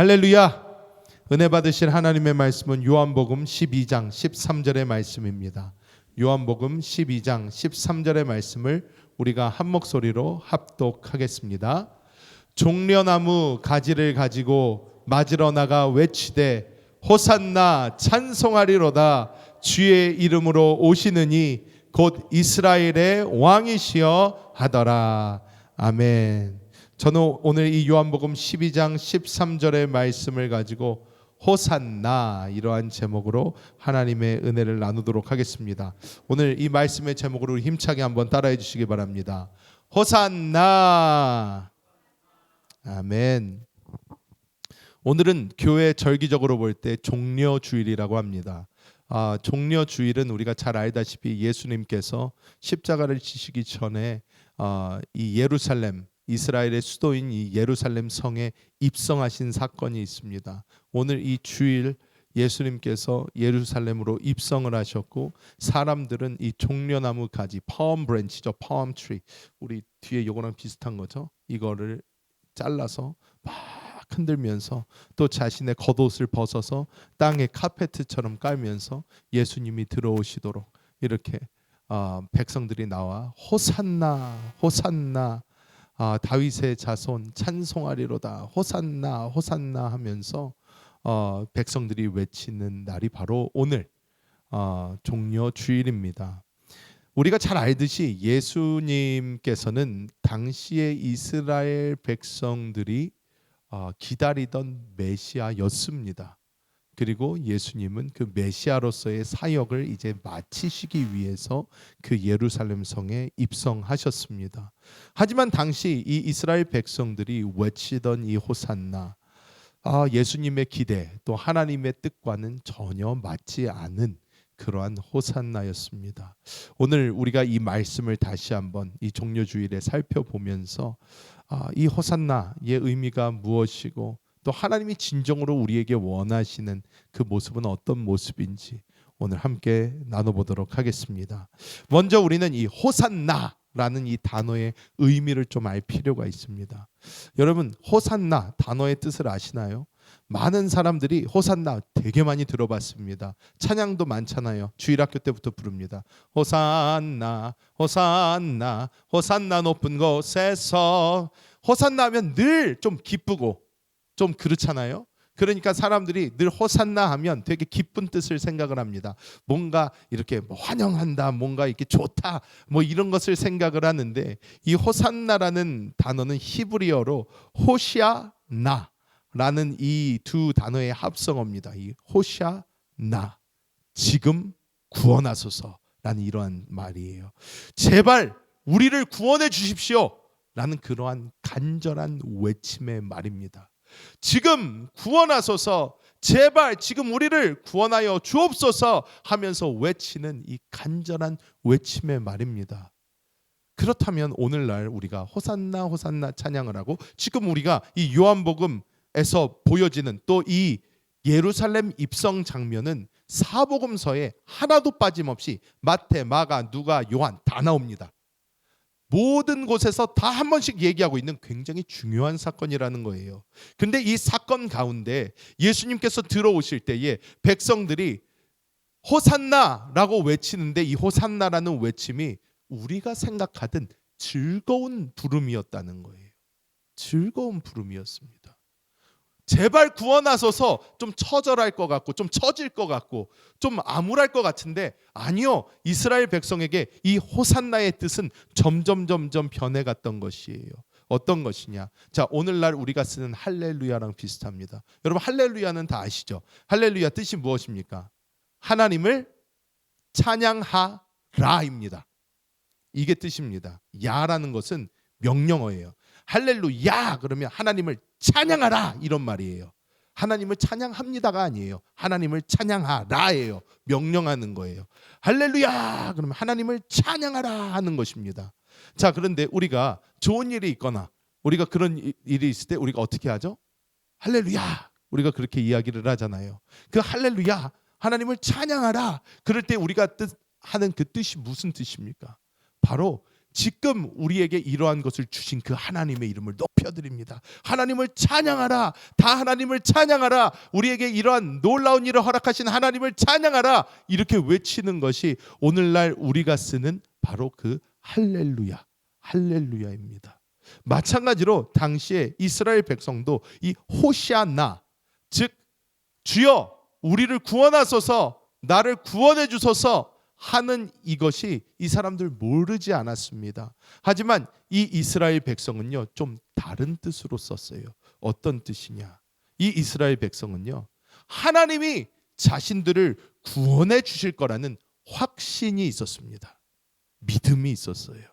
할렐루야. 은혜 받으실 하나님의 말씀은 요한복음 12장 13절의 말씀입니다. 요한복음 12장 13절의 말씀을 우리가 한 목소리로 합독하겠습니다. 종려나무 가지를 가지고 맞으러 나가 외치되 호산나 찬송하리로다 주의 이름으로 오시느니 곧 이스라엘의 왕이시여 하더라. 아멘. 저는 오늘 이 요한복음 12장 13절의 말씀을 가지고 호산나 이러한 제목으로 하나님의 은혜를 나누도록 하겠습니다. 오늘 이 말씀의 제목으로 힘차게 한번 따라해 주시기 바랍니다. 호산나 아멘. 오늘은 교회 절기적으로 볼 때 종려 주일이라고 합니다. 아, 종려 주일은 우리가 잘 알다시피 예수님께서 십자가를 지시기 전에 아, 이 예루살렘 이스라엘의 수도인 이 예루살렘 성에 입성하신 사건이 있습니다. 오늘 이 주일 예수님께서 예루살렘으로 입성을 하셨고 사람들은 이 종려나무 가지 palm branch죠 palm tree. 우리 뒤에 요거랑 비슷한 거죠? 이거를 잘라서 막 흔들면서 또 자신의 겉옷을 벗어서 땅에 카페트처럼 깔면서 예수님이 들어오시도록 이렇게 아, 백성들이 나와 호산나 호산나 아, 다윗의 자손 찬송하리로다 호산나 호산나 하면서 어, 백성들이 외치는 날이 바로 오늘 어, 종려 주일입니다. 우리가 잘 알듯이 예수님께서는 당시의 이스라엘 백성들이 어, 기다리던 메시아였습니다. 그리고 예수님은 그 메시아로서의 사역을 이제 마치시기 위해서 그 예루살렘 성에 입성하셨습니다. 하지만 당시 이 이스라엘 백성들이 외치던 이 호산나 아, 예수님의 기대 또 하나님의 뜻과는 전혀 맞지 않은 그러한 호산나였습니다. 오늘 우리가 이 말씀을 다시 한번 이 종려 주일에 살펴보면서 아, 이 호산나의 의미가 무엇이고 또 하나님이 진정으로 우리에게 원하시는 그 모습은 어떤 모습인지 오늘 함께 나눠보도록 하겠습니다. 먼저 우리는 이 호산나 라는 이 단어의 의미를 좀 알 필요가 있습니다. 여러분 호산나 단어의 뜻을 아시나요? 많은 사람들이 호산나 되게 많이 들어봤습니다. 찬양도 많잖아요. 주일학교 때부터 부릅니다. 호산나, 호산나, 호산나 높은 곳에서 호산나 하면 늘 좀 기쁘고 좀 그렇잖아요. 그러니까 사람들이 늘 호산나 하면 되게 기쁜 뜻을 생각을 합니다. 뭔가 이렇게 뭐 환영한다, 뭔가 이렇게 좋다, 뭐 이런 것을 생각을 하는데 이 호산나라는 단어는 히브리어로 호시아나라는 이 두 단어의 합성어입니다. 이 호시아나 지금 구원하소서라는 이러한 말이에요. 제발 우리를 구원해 주십시오 라는 그러한 간절한 외침의 말입니다. 지금 구원하소서 제발 지금 우리를 구원하여 주옵소서 하면서 외치는 이 간절한 외침의 말입니다. 그렇다면 오늘날 우리가 호산나 호산나 찬양을 하고 지금 우리가 이 요한복음에서 보여지는 또 이 예루살렘 입성 장면은 사복음서에 하나도 빠짐없이 마태, 마가, 누가, 요한 다 나옵니다. 모든 곳에서 다 한 번씩 얘기하고 있는 굉장히 중요한 사건이라는 거예요. 근데 이 사건 가운데 예수님께서 들어오실 때에 백성들이 호산나라고 외치는데 이 호산나라는 외침이 우리가 생각하던 즐거운 부름이었다는 거예요. 즐거운 부름이었습니다. 제발 구원하소서 좀 처절할 것 같고 좀 처질 것 같고 좀 암울할 것 같은데 아니요 이스라엘 백성에게 이 호산나의 뜻은 점점 점점 변해갔던 것이에요. 어떤 것이냐? 자 오늘날 우리가 쓰는 할렐루야랑 비슷합니다. 여러분 할렐루야는 다 아시죠? 할렐루야 뜻이 무엇입니까? 하나님을 찬양하라입니다. 이게 뜻입니다. 야라는 것은 명령어예요. 할렐루야 그러면 하나님을 찬양하라 이런 말이에요. 하나님을 찬양합니다가 아니에요. 하나님을 찬양하라예요. 명령하는 거예요. 할렐루야 그러면 하나님을 찬양하라 하는 것입니다. 자 그런데 우리가 좋은 일이 있거나 우리가 그런 일이 있을 때 우리가 어떻게 하죠? 할렐루야 우리가 그렇게 이야기를 하잖아요. 그 할렐루야 하나님을 찬양하라 그럴 때 우리가 뜻 하는 그 뜻이 무슨 뜻입니까? 바로 지금 우리에게 이러한 것을 주신 그 하나님의 이름을 높여드립니다. 하나님을 찬양하라. 다 하나님을 찬양하라. 우리에게 이러한 놀라운 일을 허락하신 하나님을 찬양하라. 이렇게 외치는 것이 오늘날 우리가 쓰는 바로 그 할렐루야. 할렐루야입니다. 마찬가지로 당시에 이스라엘 백성도 이 호시아나 즉 주여 우리를 구원하소서 나를 구원해 주소서 하는 이것이 이 사람들 모르지 않았습니다. 하지만 이 이스라엘 백성은요 좀 다른 뜻으로 썼어요. 어떤 뜻이냐? 이 이스라엘 백성은요 하나님이 자신들을 구원해 주실 거라는 확신이 있었습니다. 믿음이 있었어요.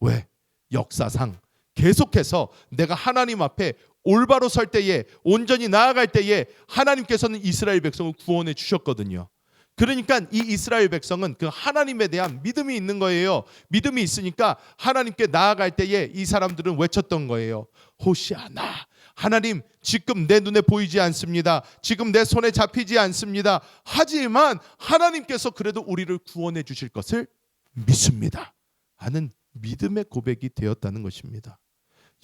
왜? 역사상 계속해서 내가 하나님 앞에 올바로 설 때에 온전히 나아갈 때에 하나님께서는 이스라엘 백성을 구원해 주셨거든요. 그러니까 이 이스라엘 백성은 그 하나님에 대한 믿음이 있는 거예요. 믿음이 있으니까 하나님께 나아갈 때에 이 사람들은 외쳤던 거예요. 호시아나. 하나님, 지금 내 눈에 보이지 않습니다. 지금 내 손에 잡히지 않습니다. 하지만 하나님께서 그래도 우리를 구원해 주실 것을 믿습니다. 하는 믿음의 고백이 되었다는 것입니다.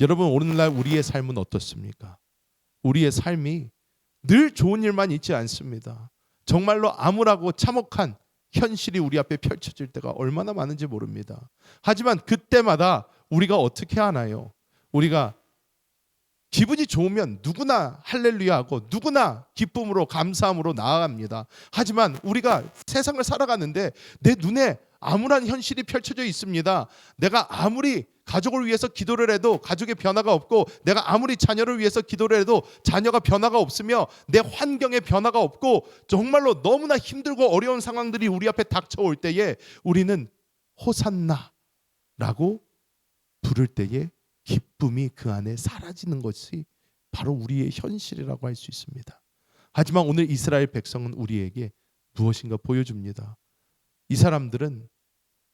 여러분 오늘날 우리의 삶은 어떻습니까? 우리의 삶이 늘 좋은 일만 있지 않습니다. 정말로 암울하고 참혹한 현실이 우리 앞에 펼쳐질 때가 얼마나 많은지 모릅니다. 하지만 그때마다 우리가 어떻게 하나요? 우리가 기분이 좋으면 누구나 할렐루야 하고 누구나 기쁨으로 감사함으로 나아갑니다. 하지만 우리가 세상을 살아가는데 내 눈에 암울한 현실이 펼쳐져 있습니다. 내가 아무리 가족을 위해서 기도를 해도 가족의 변화가 없고 내가 아무리 자녀를 위해서 기도를 해도 자녀가 변화가 없으며 내 환경에 변화가 없고 정말로 너무나 힘들고 어려운 상황들이 우리 앞에 닥쳐올 때에 우리는 호산나라고 부를 때에 기쁨이 그 안에 사라지는 것이 바로 우리의 현실이라고 할 수 있습니다. 하지만 오늘 이스라엘 백성은 우리에게 무엇인가 보여줍니다. 이 사람들은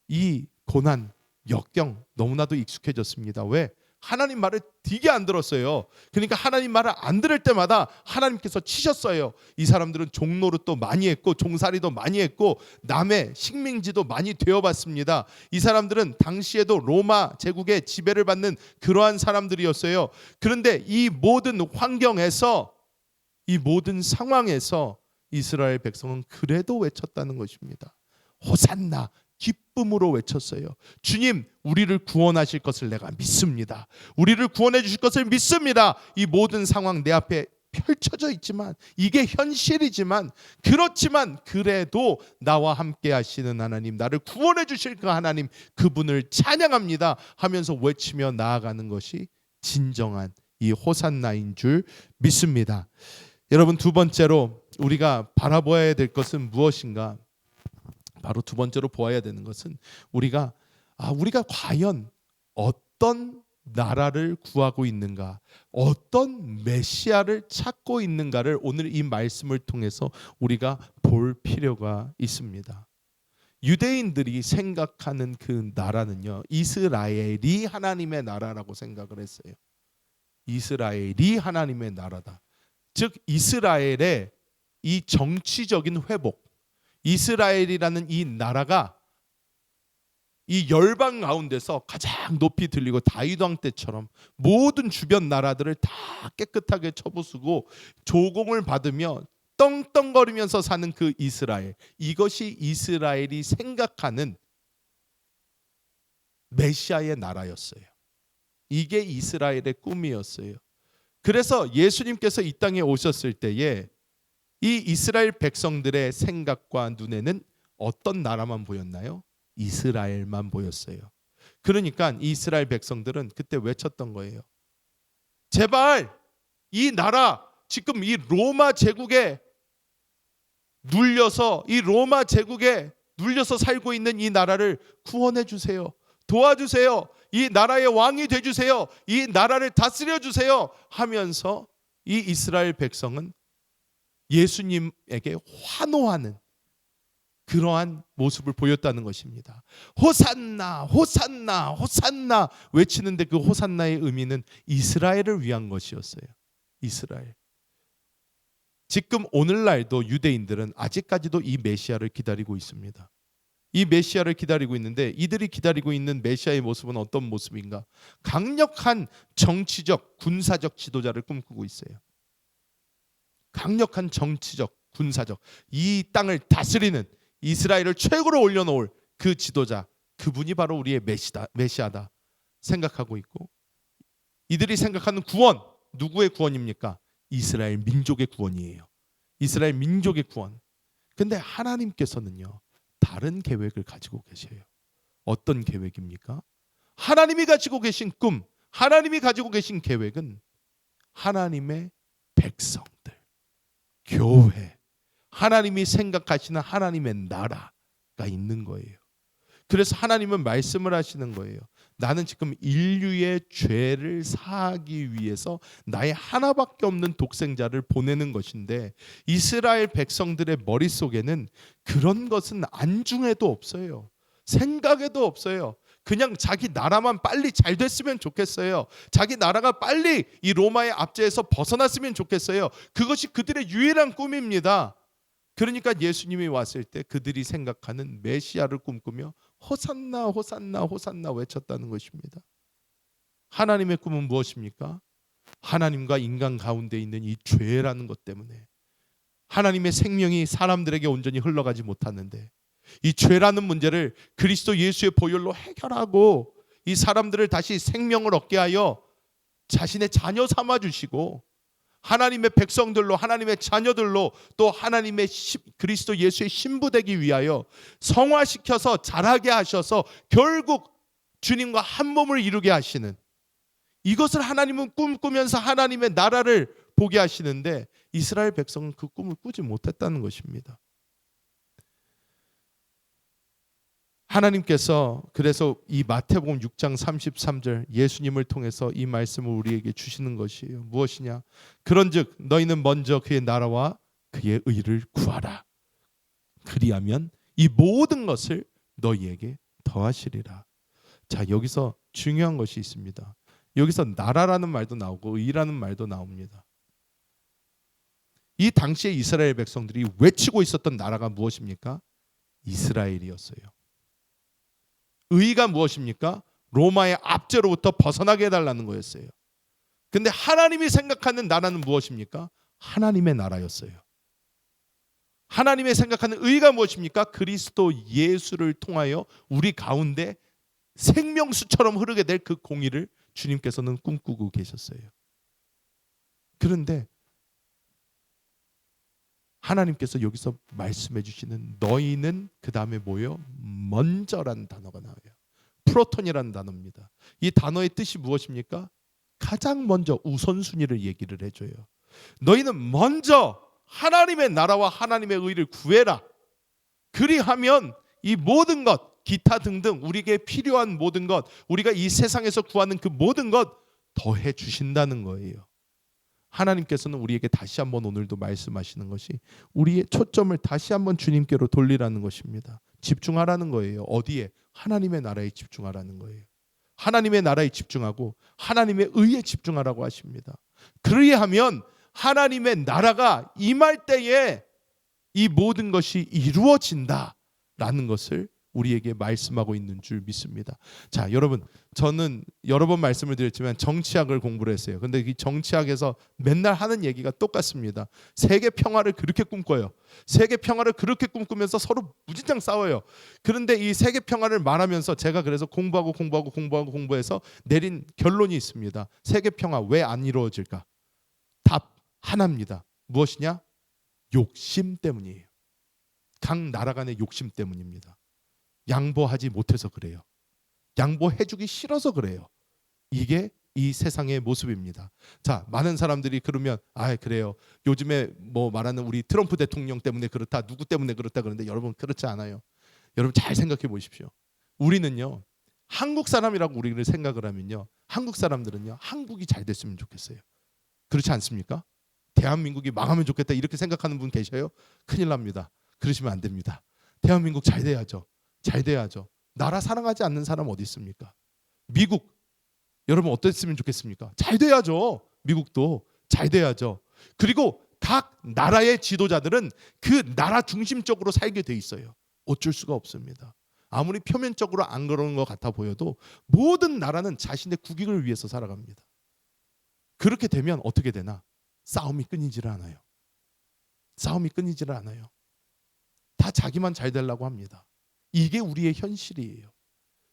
이 고난, 역경 너무나도 익숙해졌습니다. 왜? 하나님 말을 되게 안 들었어요. 그러니까 하나님 말을 안 들을 때마다 하나님께서 치셨어요. 이 사람들은 종노릇도 많이 했고 종살이도 많이 했고 남의 식민지도 많이 되어봤습니다. 이 사람들은 당시에도 로마 제국의 지배를 받는 그러한 사람들이었어요. 그런데 이 모든 환경에서 이 모든 상황에서 이스라엘 백성은 그래도 외쳤다는 것입니다. 호산나 기쁨으로 외쳤어요. 주님, 우리를 구원하실 것을 내가 믿습니다. 우리를 구원해 주실 것을 믿습니다. 이 모든 상황 내 앞에 펼쳐져 있지만 이게 현실이지만 그렇지만 그래도 나와 함께 하시는 하나님 나를 구원해 주실 그 하나님 그분을 찬양합니다 하면서 외치며 나아가는 것이 진정한 이 호산나인 줄 믿습니다. 여러분 두 번째로 우리가 바라보아야 될 것은 무엇인가? 바로 두 번째로 보아야 되는 것은 우리가 아 우리가 과연 어떤 나라를 구하고 있는가, 어떤 메시아를 찾고 있는가를 오늘 이 말씀을 통해서 우리가 볼 필요가 있습니다. 유대인들이 생각하는 그 나라는요, 이스라엘이 하나님의 나라라고 생각을 했어요. 이스라엘이 하나님의 나라다. 즉, 이스라엘의 이 정치적인 회복, 이스라엘이라는 이 나라가 이 열방 가운데서 가장 높이 들리고 다윗 왕 때처럼 모든 주변 나라들을 다 깨끗하게 쳐부수고 조공을 받으며 떵떵거리면서 사는 그 이스라엘 이것이 이스라엘이 생각하는 메시아의 나라였어요. 이게 이스라엘의 꿈이었어요. 그래서 예수님께서 이 땅에 오셨을 때에 이 이스라엘 백성들의 생각과 눈에는 어떤 나라만 보였나요? 이스라엘만 보였어요. 그러니까 이 이스라엘 백성들은 그때 외쳤던 거예요. 제발 이 나라 지금 이 로마 제국에 눌려서 이 로마 제국에 눌려서 살고 있는 이 나라를 구원해 주세요. 도와주세요. 이 나라의 왕이 돼 주세요. 이 나라를 다스려 주세요 하면서 이 이스라엘 백성은 예수님에게 환호하는 그러한 모습을 보였다는 것입니다. 호산나, 호산나, 호산나 외치는데 그 호산나의 의미는 이스라엘을 위한 것이었어요. 이스라엘. 지금 오늘날도 유대인들은 아직까지도 이 메시아를 기다리고 있습니다. 이 메시아를 기다리고 있는데 이들이 기다리고 있는 메시아의 모습은 어떤 모습인가? 강력한 정치적, 군사적 지도자를 꿈꾸고 있어요. 강력한 정치적, 군사적 이 땅을 다스리는 이스라엘을 최고로 올려놓을 그 지도자, 그분이 바로 우리의 메시다, 메시아다 생각하고 있고 이들이 생각하는 구원 누구의 구원입니까? 이스라엘 민족의 구원이에요. 이스라엘 민족의 구원. 근데 하나님께서는요. 다른 계획을 가지고 계세요. 어떤 계획입니까? 하나님이 가지고 계신 꿈, 하나님이 가지고 계신 계획은 하나님의 백성들, 교회, 하나님이 생각하시는 하나님의 나라가 있는 거예요. 그래서 하나님은 말씀을 하시는 거예요. 나는 지금 인류의 죄를 사하기 위해서 나의 하나밖에 없는 독생자를 보내는 것인데 이스라엘 백성들의 머릿속에는 그런 것은 안중에도 없어요. 생각에도 없어요. 그냥 자기 나라만 빨리 잘 됐으면 좋겠어요. 자기 나라가 빨리 이 로마의 압제에서 벗어났으면 좋겠어요. 그것이 그들의 유일한 꿈입니다. 그러니까 예수님이 왔을 때 그들이 생각하는 메시아를 꿈꾸며 호산나 호산나 호산나 외쳤다는 것입니다. 하나님의 꿈은 무엇입니까? 하나님과 인간 가운데 있는 이 죄라는 것 때문에 하나님의 생명이 사람들에게 온전히 흘러가지 못하는데 이 죄라는 문제를 그리스도 예수의 보혈로 해결하고 이 사람들을 다시 생명을 얻게 하여 자신의 자녀 삼아 주시고 하나님의 백성들로 하나님의 자녀들로 또 하나님의 시, 그리스도 예수의 신부 되기 위하여 성화시켜서 자라게 하셔서 결국 주님과 한 몸을 이루게 하시는 이것을 하나님은 꿈꾸면서 하나님의 나라를 보게 하시는데 이스라엘 백성은 그 꿈을 꾸지 못했다는 것입니다. 하나님께서 그래서 이 마태복음 6장 33절 예수님을 통해서 이 말씀을 우리에게 주시는 것이에요. 무엇이냐? 그런즉 너희는 먼저 그의 나라와 그의 의를 구하라. 그리하면 이 모든 것을 너희에게 더하시리라. 자, 여기서 중요한 것이 있습니다. 여기서 나라라는 말도 나오고 의라는 말도 나옵니다. 이 당시에 이스라엘 백성들이 외치고 있었던 나라가 무엇입니까? 이스라엘이었어요. 의가 무엇입니까? 로마의 압제로부터 벗어나게 해달라는 거였어요. 근데 하나님이 생각하는 나라는 무엇입니까? 하나님의 나라였어요. 하나님의 생각하는 의가 무엇입니까? 그리스도 예수를 통하여 우리 가운데 생명수처럼 흐르게 될 그 공의를 주님께서는 꿈꾸고 계셨어요. 그런데 하나님께서 여기서 말씀해 주시는 너희는 그 다음에 뭐요? 먼저라는 단어가 나와요. 프로톤이라는 단어입니다. 이 단어의 뜻이 무엇입니까? 가장 먼저 우선순위를 얘기를 해줘요. 너희는 먼저 하나님의 나라와 하나님의 의를 구해라. 그리하면 이 모든 것, 기타 등등 우리에게 필요한 모든 것, 우리가 이 세상에서 구하는 그 모든 것 더해 주신다는 거예요. 하나님께서는 우리에게 다시 한번 오늘도 말씀하시는 것이 우리의 초점을 다시 한번 주님께로 돌리라는 것입니다. 집중하라는 거예요. 어디에? 하나님의 나라에 집중하라는 거예요. 하나님의 나라에 집중하고 하나님의 의에 집중하라고 하십니다. 그리하면 하나님의 나라가 임할 때에 이 모든 것이 이루어진다라는 것을 우리에게 말씀하고 있는 줄 믿습니다. 자, 여러분, 저는 여러 번 말씀을 드렸지만 정치학을 공부를 했어요. 근데 이 정치학에서 맨날 하는 얘기가 똑같습니다. 세계 평화를 그렇게 꿈꿔요. 세계 평화를 그렇게 꿈꾸면서 서로 무진장 싸워요. 그런데 이 세계 평화를 말하면서 제가 그래서 공부하고 공부하고 공부하고 공부해서 내린 결론이 있습니다. 세계 평화 왜 안 이루어질까? 답 하나입니다. 무엇이냐? 욕심 때문이에요. 각 나라 간의 욕심 때문입니다. 양보하지 못해서 그래요. 양보해주기 싫어서 그래요. 이게 이 세상의 모습입니다. 자, 많은 사람들이 그러면 아 그래요. 요즘에 뭐 말하는 우리 트럼프 대통령 때문에 그렇다, 누구 때문에 그렇다 그러는데 여러분 그렇지 않아요. 여러분 잘 생각해 보십시오. 우리는요 한국 사람이라고 우리를 생각을 하면요 한국 사람들은요 한국이 잘 됐으면 좋겠어요. 그렇지 않습니까? 대한민국이 망하면 좋겠다 이렇게 생각하는 분 계셔요? 큰일 납니다. 그러시면 안 됩니다. 대한민국 잘 돼야죠. 잘 돼야죠. 나라 사랑하지 않는 사람 어디 있습니까? 미국 여러분 어땠으면 좋겠습니까? 잘 돼야죠. 미국도 잘 돼야죠. 그리고 각 나라의 지도자들은 그 나라 중심적으로 살게 돼 있어요. 어쩔 수가 없습니다. 아무리 표면적으로 안 그러는 것 같아 보여도 모든 나라는 자신의 국익을 위해서 살아갑니다. 그렇게 되면 어떻게 되나? 싸움이 끊이지를 않아요. 싸움이 끊이지를 않아요. 다 자기만 잘 되려고 합니다. 이게 우리의 현실이에요.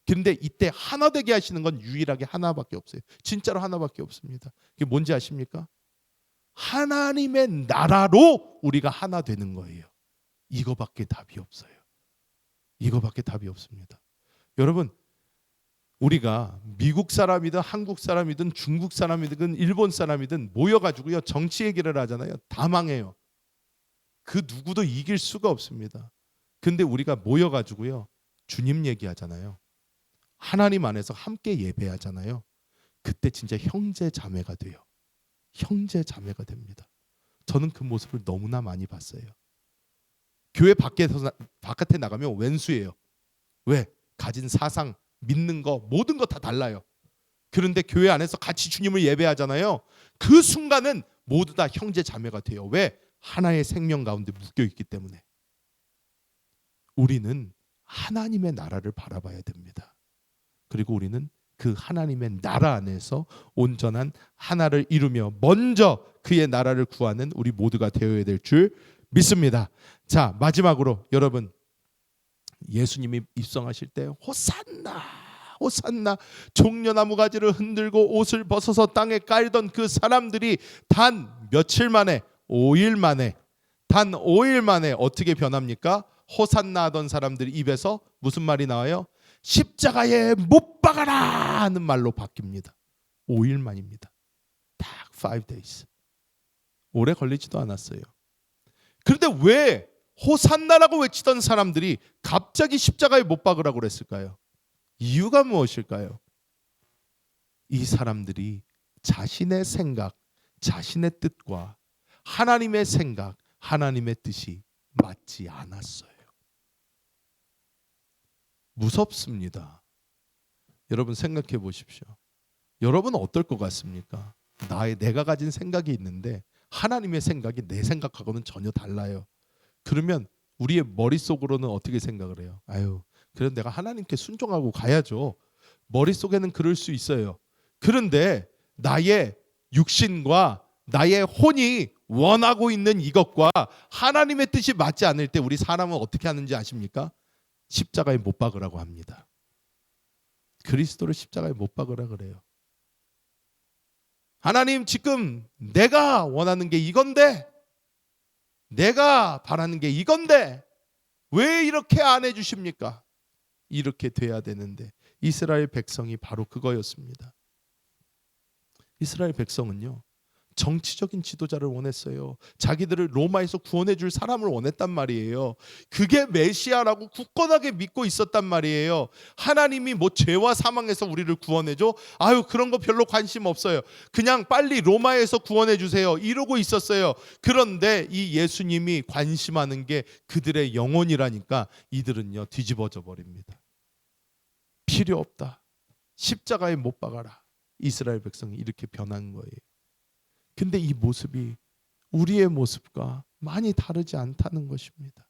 근데 이때 하나 되게 하시는 건 유일하게 하나밖에 없어요. 진짜로 하나밖에 없습니다. 그게 뭔지 아십니까? 하나님의 나라로 우리가 하나 되는 거예요. 이거밖에 답이 없어요. 이거밖에 답이 없습니다. 여러분, 우리가 미국 사람이든 한국 사람이든 중국 사람이든 일본 사람이든 모여가지고요 정치 얘기를 하잖아요. 다 망해요. 그 누구도 이길 수가 없습니다. 근데 우리가 모여가지고요 주님 얘기하잖아요. 하나님 안에서 함께 예배하잖아요. 그때 진짜 형제 자매가 돼요. 형제 자매가 됩니다. 저는 그 모습을 너무나 많이 봤어요. 교회 밖에서 나- 바깥에 나가면 왼수예요. 왜? 가진 사상, 믿는 거 모든 거 다 달라요. 그런데 교회 안에서 같이 주님을 예배하잖아요. 그 순간은 모두 다 형제 자매가 돼요. 왜? 하나의 생명 가운데 묶여 있기 때문에. 우리는 하나님의 나라를 바라봐야 됩니다. 그리고 우리는 그 하나님의 나라 안에서 온전한 하나를 이루며 먼저 그의 나라를 구하는 우리 모두가 되어야 될 줄 믿습니다. 자, 마지막으로 여러분 예수님이 입성하실 때 호산나 호산나 종려나무 가지를 흔들고 옷을 벗어서 땅에 깔던 그 사람들이 단 며칠 만에 5일 만에 단 5일 만에 어떻게 변합니까? 호산나 하던 사람들 입에서 무슨 말이 나와요? 십자가에 못 박아라 하는 말로 바뀝니다. 5일 만입니다. 딱 5 days. 오래 걸리지도 않았어요. 그런데 왜 호산나라고 외치던 사람들이 갑자기 십자가에 못 박으라고 그랬을까요? 이유가 무엇일까요? 이 사람들이 자신의 생각, 자신의 뜻과 하나님의 생각, 하나님의 뜻이 맞지 않았어요. 무섭습니다. 여러분 생각해 보십시오. 여러분 어떨 것 같습니까? 나의 내가 가진 생각이 있는데 하나님의 생각이 내 생각하고는 전혀 달라요. 그러면 우리의 머릿속으로는 어떻게 생각을 해요? 아유, 그래 내가 하나님께 순종하고 가야죠. 머릿속에는 그럴 수 있어요. 그런데 나의 육신과 나의 혼이 원하고 있는 이것과 하나님의 뜻이 맞지 않을 때 우리 사람은 어떻게 하는지 아십니까? 십자가에 못 박으라고 합니다. 그리스도를 십자가에 못 박으라 그래요. 하나님 지금 내가 원하는 게 이건데 내가 바라는 게 이건데 왜 이렇게 안 해주십니까? 이렇게 돼야 되는데 이스라엘 백성이 바로 그거였습니다. 이스라엘 백성은요 정치적인 지도자를 원했어요. 자기들을 로마에서 구원해 줄 사람을 원했단 말이에요. 그게 메시아라고 굳건하게 믿고 있었단 말이에요. 하나님이 뭐 죄와 사망에서 우리를 구원해 줘? 아유, 그런 거 별로 관심 없어요. 그냥 빨리 로마에서 구원해 주세요. 이러고 있었어요. 그런데 이 예수님이 관심하는 게 그들의 영혼이라니까 이들은요 뒤집어져 버립니다. 필요 없다. 십자가에 못 박아라. 이스라엘 백성이 이렇게 변한 거예요. 근데 이 모습이 우리의 모습과 많이 다르지 않다는 것입니다.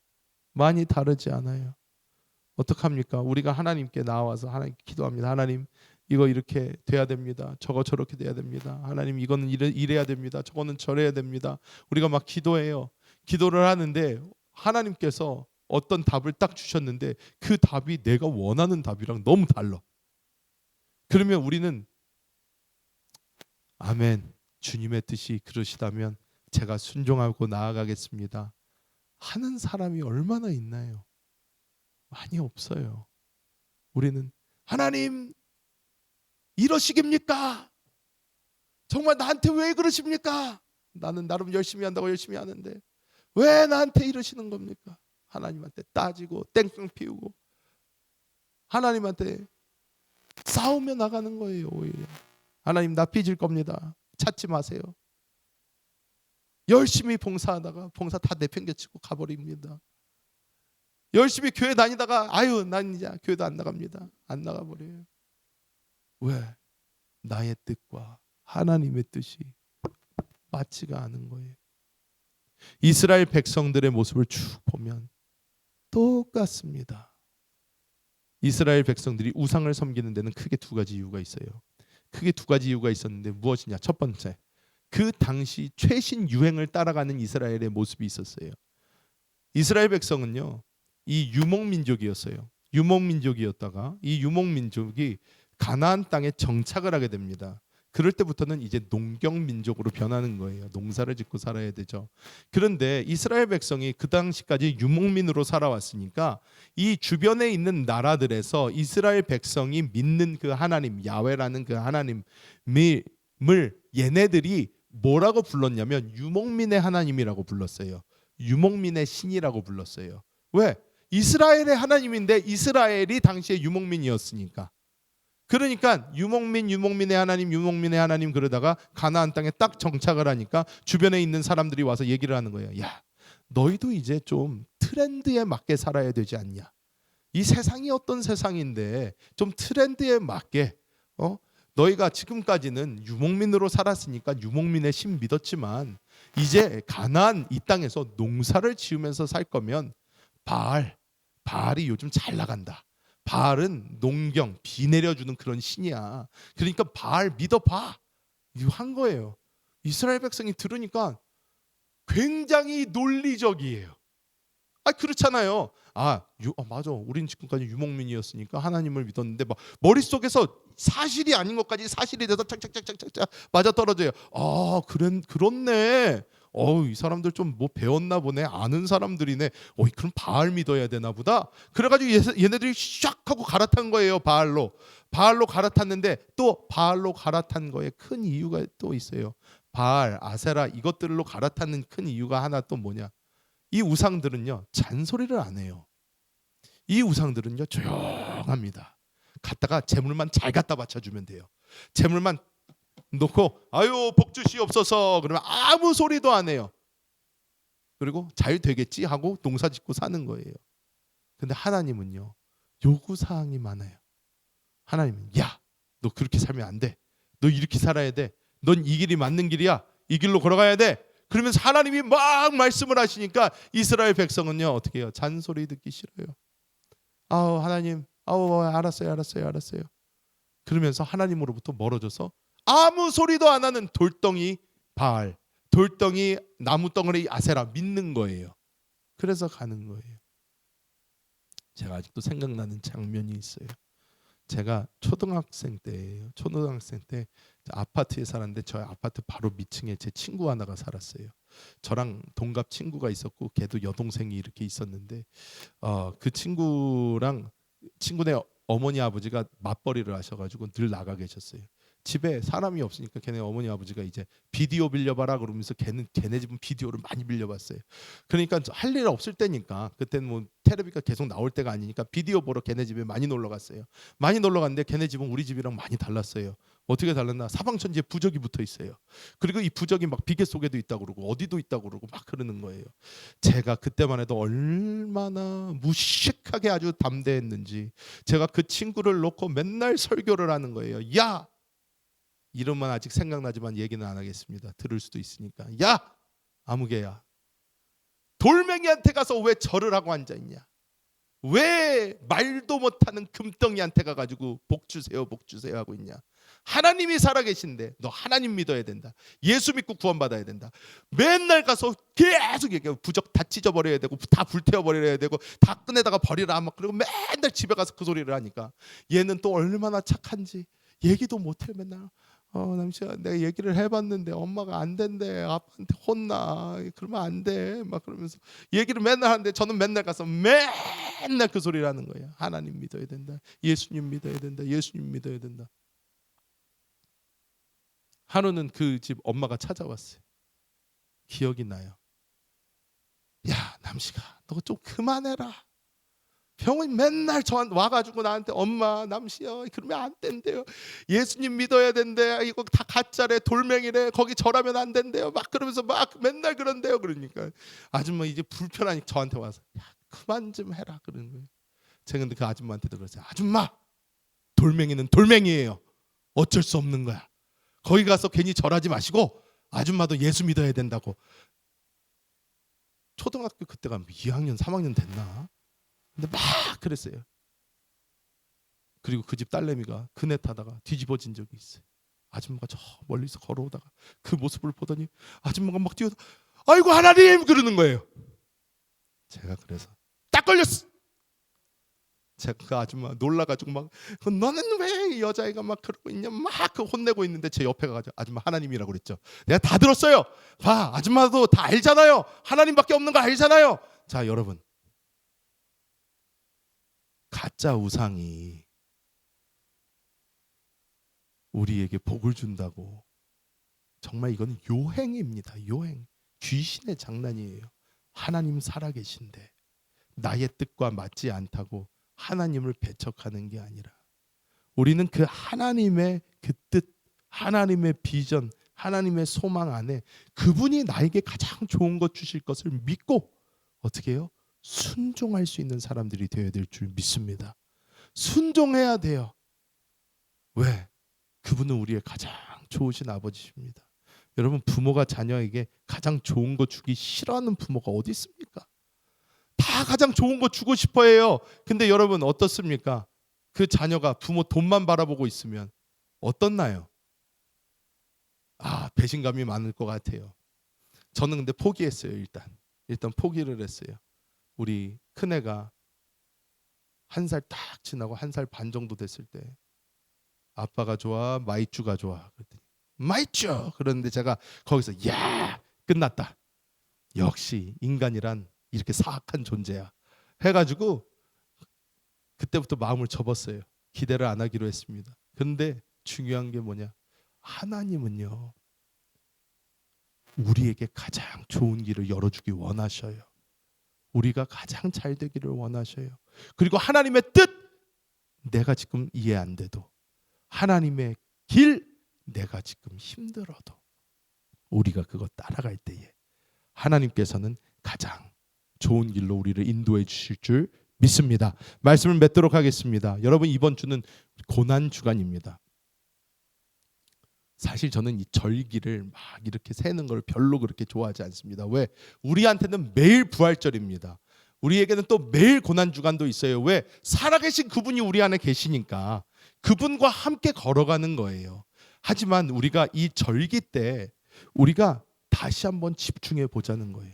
많이 다르지 않아요. 어떡합니까? 우리가 하나님께 나와서 하나님 기도합니다. 하나님 이거 이렇게 돼야 됩니다. 저거 저렇게 돼야 됩니다. 하나님 이거는 이래, 이래야 됩니다. 저거는 저래야 됩니다. 우리가 막 기도해요. 기도를 하는데 하나님께서 어떤 답을 딱 주셨는데 그 답이 내가 원하는 답이랑 너무 달라. 그러면 우리는 아멘. 주님의 뜻이 그러시다면 제가 순종하고 나아가겠습니다. 하는 사람이 얼마나 있나요? 많이 없어요. 우리는 하나님 이러시깁니까? 정말 나한테 왜 그러십니까? 나는 나름 열심히 한다고 열심히 하는데 왜 나한테 이러시는 겁니까? 하나님한테 따지고 땡깡 피우고 하나님한테 싸우며 나가는 거예요 오히려 하나님 나 삐질 겁니다 찾지 마세요 열심히 봉사하다가 봉사 다 내팽개치고 가버립니다 열심히 교회 다니다가 아유 난 이제 교회도 안 나갑니다 안 나가버려요 왜? 나의 뜻과 하나님의 뜻이 맞지가 않은 거예요 이스라엘 백성들의 모습을 쭉 보면 똑같습니다. 이스라엘 백성들이 우상을 섬기는 데는 크게 두 가지 이유가 있어요. 크게 두 가지 이유가 있었는데 무엇이냐? 첫 번째, 그 당시 최신 유행을 따라가는 이스라엘의 모습이 있었어요. 이스라엘 백성은요, 이 유목 민족이었어요. 유목 민족이었다가 이 유목 민족이 가나안 땅에 정착을 하게 됩니다. 그럴 때부터는 이제 농경 민족으로 변하는 거예요. 농사를 짓고 살아야 되죠. 그런데 이스라엘 백성이 그 당시까지 유목민으로 살아왔으니까 이 주변에 있는 나라들에서 이스라엘 백성이 믿는 그 하나님 야훼라는 그 하나님을 얘네들이 뭐라고 불렀냐면 유목민의 하나님이라고 불렀어요. 유목민의 신이라고 불렀어요. 왜? 이스라엘의 하나님인데 이스라엘이 당시에 유목민이었으니까. 그러니까 유목민 유목민의 하나님 유목민의 하나님 그러다가 가나안 땅에 딱 정착을 하니까 주변에 있는 사람들이 와서 얘기를 하는 거예요. 야, 너희도 이제 좀 트렌드에 맞게 살아야 되지 않냐? 이 세상이 어떤 세상인데 좀 트렌드에 맞게 어? 너희가 지금까지는 유목민으로 살았으니까 유목민의 신 믿었지만 이제 가나안 이 땅에서 농사를 지으면서 살 거면 바알 바알이 요즘 잘 나간다. 바알은 농경 비 내려주는 그런 신이야. 그러니까 바알 믿어봐. 이거 한 거예요. 이스라엘 백성이 들으니까 굉장히 논리적이에요. 아 그렇잖아요. 아, 유, 어, 맞아. 우린 지금까지 유목민이었으니까 하나님을 믿었는데 막 머릿속에서 사실이 아닌 것까지 사실이 돼서 착착착착착 맞아 떨어져요. 아, 그런 그렇네. 어우, 이 사람들 좀 뭐 배웠나 보네. 아는 사람들이네. 어이, 그럼 바알 믿어야 되나 보다. 그래가지고 얘- 얘네들이 샥 하고 갈아탄 거예요. 바알로. 바알로 갈아탔는데 또 바알로 갈아탄 거에 큰 이유가 또 있어요. 바알, 아세라 이것들로 갈아타는 큰 이유가 하나 또 뭐냐? 이 우상들은요 잔소리를 안 해요. 이 우상들은요 조용합니다. 갖다가 재물만 잘 갖다 바쳐주면 돼요. 재물만 놓고 아유 복 주시옵소서 그러면 아무 소리도 안 해요. 그리고 잘 되겠지 하고 농사 짓고 사는 거예요. 근데 하나님은요 요구 사항이 많아요. 하나님은 야 너 그렇게 살면 안 돼. 너 이렇게 살아야 돼. 넌 이 길이 맞는 길이야. 이 길로 걸어가야 돼. 그러면서 하나님이 막 말씀을 하시니까 이스라엘 백성은요 어떻게 해요? 잔소리 듣기 싫어요. 아우 하나님, 아우 알았어요, 알았어요, 알았어요. 그러면서 하나님으로부터 멀어져서 아무 소리도 안 하는 돌덩이 바알, 돌덩이 나무 덩어리 아세라 믿는 거예요. 그래서 가는 거예요. 제가 아직도 생각나는 장면이 있어요. 제가 초등학생 때예요. 초등학생 때 아파트에 살았는데 저희 아파트 바로 밑층에 제 친구 하나가 살았어요. 저랑 동갑 친구가 있었고 걔도 여동생이 이렇게 있었는데 어, 그 친구랑 친구네 어머니 아버지가 맞벌이를 하셔가지고 늘 나가 계셨어요. 집에 사람이 없으니까 걔네 어머니 아버지가 이제 비디오 빌려봐라 그러면서 걔는 걔네 집은 비디오를 많이 빌려봤어요. 그러니까 할 일 없을 때니까 그때는 뭐 테레비가 계속 나올 때가 아니니까 비디오 보러 걔네 집에 많이 놀러 갔어요. 많이 놀러 갔는데 걔네 집은 우리 집이랑 많이 달랐어요. 어떻게 달랐나? 사방천지에 부적이 붙어 있어요. 그리고 이 부적이 막 비계 속에도 있다고 그러고 어디도 있다고 그러고 막 그러는 거예요. 제가 그때만 해도 얼마나 무식하게 아주 담대했는지 제가 그 친구를 놓고 맨날 설교를 하는 거예요. 야! 이름만 아직 생각나지만 얘기는 안 하겠습니다. 들을 수도 있으니까. 야! 아무개야. 돌멩이한테 가서 왜 절을 하고 앉아 있냐? 왜 말도 못하는 금덩이한테 가가지고 복 주세요, 복 주세요 하고 있냐? 하나님이 살아계신데 너 하나님 믿어야 된다. 예수 믿고 구원받아야 된다. 맨날 가서 계속 얘기해. 부적 다 찢어버려야 되고 다 불태워버려야 되고 다 꺼내다가 버리라 막 그리고 맨날 집에 가서 그 소리를 하니까 얘는 또 얼마나 착한지 얘기도 못해 맨날. 어 남씨야 내가 얘기를 해봤는데 엄마가 안 된대 아빠한테 혼나 그러면 안 돼 막 그러면서 얘기를 맨날 하는데 저는 맨날 가서 맨날 그 소리를 하는 거예요. 하나님 믿어야 된다 예수님 믿어야 된다 예수님 믿어야 된다. 하루는 그 집 엄마가 찾아왔어요. 기억이 나요. 야 남씨가 너좀 그만해라 병원 맨날 저한테 와가지고 나한테 엄마 남시여 그러면 안 된대요. 예수님 믿어야 된대. 이거 다 가짜래. 돌멩이래. 거기 절하면 안 된대요. 막 그러면서 막 맨날 그런대요. 그러니까 아줌마 이제 불편하니 저한테 와서 야 그만 좀 해라. 그러는 거예요. 제가 근데 그 아줌마한테도 그랬어요 아줌마 돌멩이는 돌멩이에요. 어쩔 수 없는 거야. 거기 가서 괜히 절하지 마시고 아줌마도 예수 믿어야 된다고. 초등학교 그때가 2학년 3학년 됐나 근데 막 그랬어요. 그리고 그 집 딸내미가 그네 타다가 뒤집어진 적이 있어요. 아줌마가 저 멀리서 걸어오다가 그 모습을 보더니 아줌마가 막 뛰어 아이고 하나님 그러는 거예요. 제가 그래서 딱 걸렸어. 제가 그 아줌마 놀라가지고 막 너는 왜 이 여자애가 막 그러고 있냐 막 그 혼내고 있는데 제 옆에 가가지고 아줌마 하나님이라고 그랬죠. 내가 다 들었어요. 봐 아줌마도 다 알잖아요. 하나님밖에 없는 거 알잖아요. 자 여러분 가짜 우상이 우리에게 복을 준다고 정말 이건 요행입니다. 요행 귀신의 장난이에요. 하나님 살아계신데 나의 뜻과 맞지 않다고 하나님을 배척하는 게 아니라 우리는 그 하나님의 그 뜻, 하나님의 비전, 하나님의 소망 안에 그분이 나에게 가장 좋은 것 주실 것을 믿고 어떻게 해요? 순종할 수 있는 사람들이 되어야 될 줄 믿습니다. 순종해야 돼요. 왜? 그분은 우리의 가장 좋으신 아버지십니다. 여러분 부모가 자녀에게 가장 좋은 거 주기 싫어하는 부모가 어디 있습니까? 다 가장 좋은 거 주고 싶어 해요. 근데 여러분 어떻습니까? 그 자녀가 부모 돈만 바라보고 있으면 어떻나요? 아, 배신감이 많을 것 같아요. 저는 근데 포기했어요, 일단. 일단 포기를 했어요. 우리 큰애가 한 살 딱 지나고 한 살 반 정도 됐을 때 아빠가 좋아, 마이쭈가 좋아. 그랬더니 마이쭈 그러는데 제가 거기서 야 끝났다. 역시 인간이란 이렇게 사악한 존재야. 해가지고 그때부터 마음을 접었어요. 기대를 안 하기로 했습니다. 근데 중요한 게 뭐냐? 하나님은요. 우리에게 가장 좋은 길을 열어주기 원하셔요. 우리가 가장 잘 되기를 원하셔요. 그리고 하나님의 뜻 내가 지금 이해 안 돼도 하나님의 길 내가 지금 힘들어도 우리가 그거 따라갈 때에 하나님께서는 가장 좋은 길로 우리를 인도해 주실 줄 믿습니다. 말씀을 맺도록 하겠습니다. 여러분 이번 주는 고난 주간입니다. 사실 저는 이 절기를 막 이렇게 세는 걸 별로 그렇게 좋아하지 않습니다. 왜? 우리한테는 매일 부활절입니다. 우리에게는 또 매일 고난 주간도 있어요. 왜? 살아계신 그분이 우리 안에 계시니까 그분과 함께 걸어가는 거예요. 하지만 우리가 이 절기 때 우리가 다시 한번 집중해 보자는 거예요.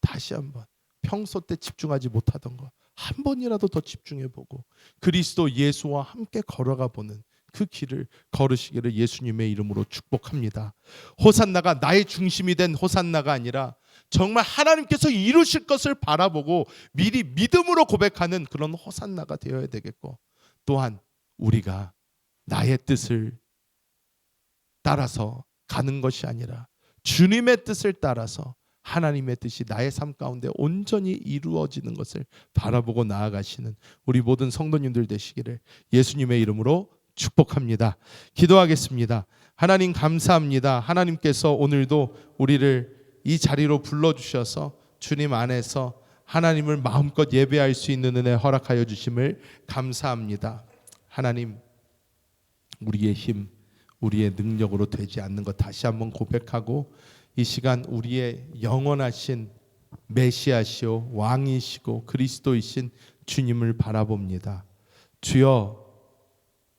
다시 한번 평소 때 집중하지 못하던 거 한 번이라도 더 집중해 보고 그리스도 예수와 함께 걸어가 보는 그 길을 걸으시기를 예수님의 이름으로 축복합니다. 호산나가 나의 중심이 된 호산나가 아니라 정말 하나님께서 이루실 것을 바라보고 미리 믿음으로 고백하는 그런 호산나가 되어야 되겠고 또한 우리가 나의 뜻을 따라서 가는 것이 아니라 주님의 뜻을 따라서 하나님의 뜻이 나의 삶 가운데 온전히 이루어지는 것을 바라보고 나아가시는 우리 모든 성도님들 되시기를 예수님의 이름으로 축복합니다. 기도하겠습니다. 하나님 감사합니다. 하나님께서 오늘도 우리를 이 자리로 불러 주셔서 주님 안에서 하나님을 마음껏 예배할 수 있는 은혜 허락하여 주심을 감사합니다. 하나님 우리의 힘, 우리의 능력으로 되지 않는 것 다시 한번 고백하고 이 시간 우리의 영원하신 메시아시오 왕이시고 그리스도이신 주님을 바라봅니다. 주여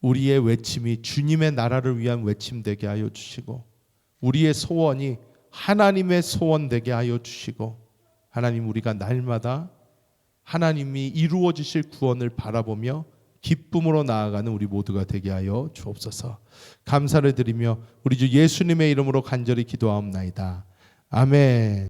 우리의 외침이 주님의 나라를 위한 외침 되게 하여 주시고 우리의 소원이 하나님의 소원 되게 하여 주시고 하나님 우리가 날마다 하나님이 이루어 주실 구원을 바라보며 기쁨으로 나아가는 우리 모두가 되게 하여 주옵소서. 감사를 드리며 우리 주 예수님의 이름으로 간절히 기도하옵나이다. 아멘.